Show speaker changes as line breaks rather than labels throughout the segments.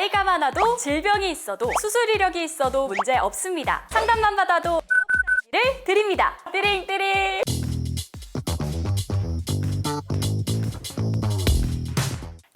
나이가 많아도 질병이 있어도 수술 이력이 있어도 문제 없습니다. 상담만 받아도 를 드립니다. 띠링 띠링.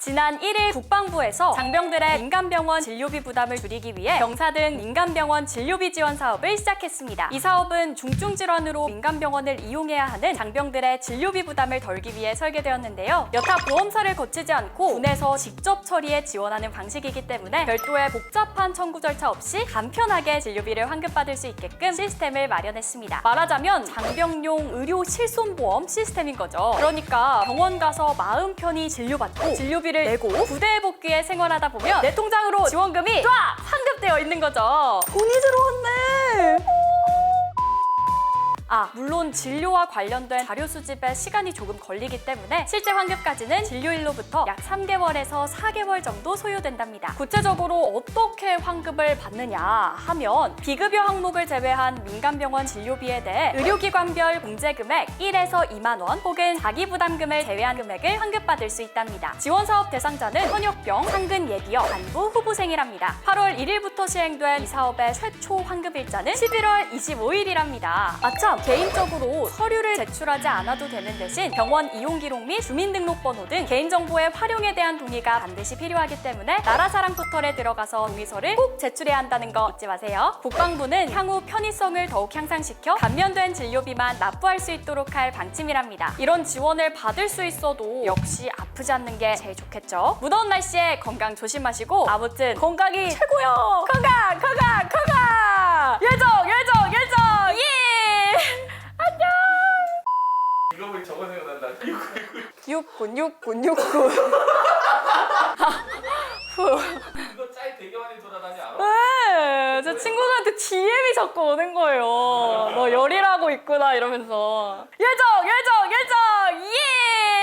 지난 1일 국방부에서 장병들의 민간병원 진료비 부담을 줄이기 위해 병사 등 민간병원 진료비 지원 사업을 시작했습니다. 이 사업은 중증 질환으로 민간병원을 이용해야 하는 장병들의 진료비 부담을 덜기 위해 설계되었는데요. 여타 보험사를 거치지 않고 군에서 직접 처리해 지원하는 방식이기 때문에 별도의 복잡한 청구 절차 없이 간편하게 진료비를 환급받을 수 있게끔 시스템을 마련했습니다. 말하자면 장병용 의료 실손보험 시스템인 거죠. 그러니까 병원 가서 마음 편히 진료받고 진료비 를 내고 부대에 복귀해 생활하다 보면 내 통장으로 지원금이 쫙 환급되어 있는 거죠. 돈이 들어왔네. 아, 물론 진료와 관련된 자료 수집에 시간이 조금 걸리기 때문에 실제 환급까지는 진료일로부터 약 3개월에서 4개월 정도 소요된답니다. 구체적으로 어떻게 환급을 받느냐 하면 비급여 항목을 제외한 민간병원 진료비에 대해 의료기관별 공제금액 1에서 2만 원 혹은 자기부담금을 제외한 금액을 환급받을 수 있답니다. 지원사업 대상자는 현역병, 상근 예비역, 간부, 후보생이랍니다. 8월 1일부터 시행된 이 사업의 최초 환급 일자는 11월 25일이랍니다. 아참, 개인적으로 서류를 제출하지 않아도 되는 대신 병원 이용 기록 및 주민등록번호 등 개인정보의 활용에 대한 동의가 반드시 필요하기 때문에 나라사랑 포털에 들어가서 동의서를 꼭 제출해야 한다는 거 잊지 마세요. 국방부는 향후 편의성을 더욱 향상시켜 감면된 진료비만 납부할 수 있도록 할 방침이랍니다. 이런 지원을 받을 수 있어도 역시 아프지 않는 게 제일 좋겠죠. 무더운 날씨에 건강 조심하시고 아무튼 건강이 최고요. 건강, 건강. 육군, 육군, 육군.
이거 짤 되게 많이 돌아다니 알아?
네, 제 친구들한테 DM이 자꾸 오는 거예요. 너 열이라고 있구나 이러면서 예정, 예정, 예정.